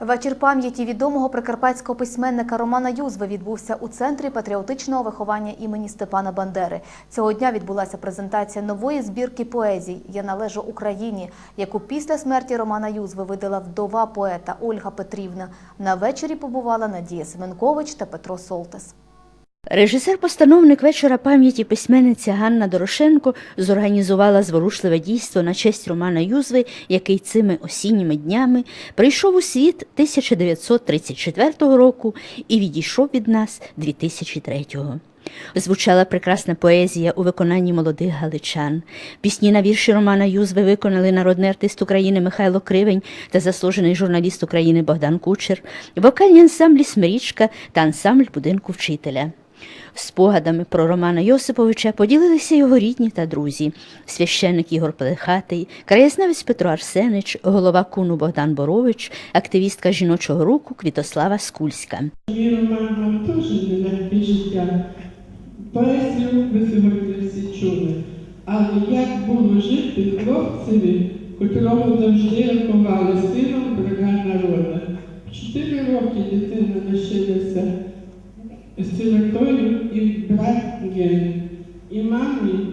Вечір пам'яті відомого прикарпатського письменника Романа Юзви відбувся у центрі патріотичного виховання імені Степана Бандери. Цього дня відбулася презентація нової збірки поезій Я належу Україні, яку після смерті Романа Юзви видала вдова поета Ольга Петрівна. На вечорі побувала Надія Семенкович та Петро Солтес. Режисер-постановник вечора пам'яті письменниця Ганна Дорошенко зорганізувала зворушливе дійство на честь Романа Юзви, який цими осінніми днями прийшов у світ 1934 року і відійшов від нас 2003-го. Звучала прекрасна поезія у виконанні молодих галичан. Пісні на вірші Романа Юзви виконали народний артист України Михайло Кривень та заслужений журналіст України Богдан Кучер, вокальні ансамблі Смирічка та ансамбль будинку вчителя. Спогадами про Романа Йосиповича поділилися його рідні та друзі, священник Ігор Пелехатий, краєзнавець Петро Арсенич, голова куну Богдан Борович, активістка жіночого руху Квітослава Скульська. Але як було жити хлопцеві, котрого завжди рахували сином врага народу? В Чотири роки дитина лишилася сиротою і брат гений. І мамі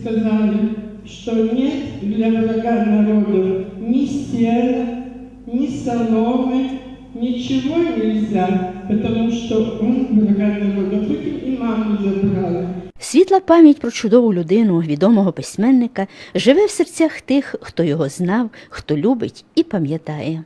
сказали, що нет для врага народу ни сена, ни соломы, ничего нельзя, потому что он врага народа. Потім і маму забрали. Світла пам'ять про чудову людину, відомого письменника, живе в серцях тих, хто його знав, хто любить і пам'ятає.